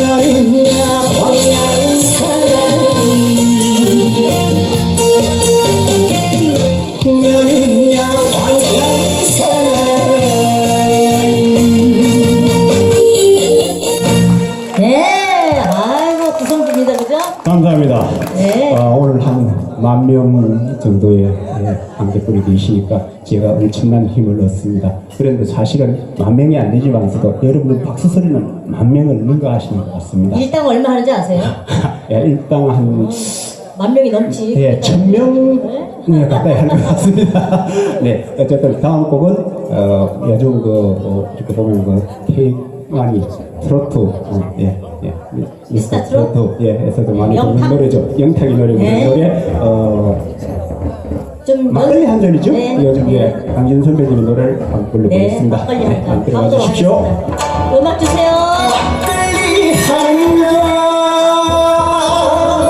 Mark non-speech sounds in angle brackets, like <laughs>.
나 감사합니다. 네. 아, 오늘 한 만 명 정도의 예, 관객분이 계시니까 제가 엄청난 힘을 얻습니다. 그런데 사실은 만 명이 안 되지만서도 여러분 박수 소리는 만 명을 능가하시는 것 같습니다. 일당 얼마 하는지 아세요? <laughs> 예, 일당 한 만 명이 넘지. 예, 천명 네, 가까이 하는 것 같습니다. <laughs> 네, 어쨌든 다음 곡은 어, 요즘 그 어, 이렇게 보면 그 K 많이 트로트 어, 예, 예, 미스터 트롯? 예, 에서도 많이 부르는 영탁? 노래죠. 영탁이 노래 부르는 네. 노래 어, 좀 막걸리 연- 한 잔이죠. 네. 요즘 예, 강진 선배님의 노래를 한번 네, 불러보겠습니다. 막걸리 네, 한 잔. 들어가 주십시오. 음악 주세요.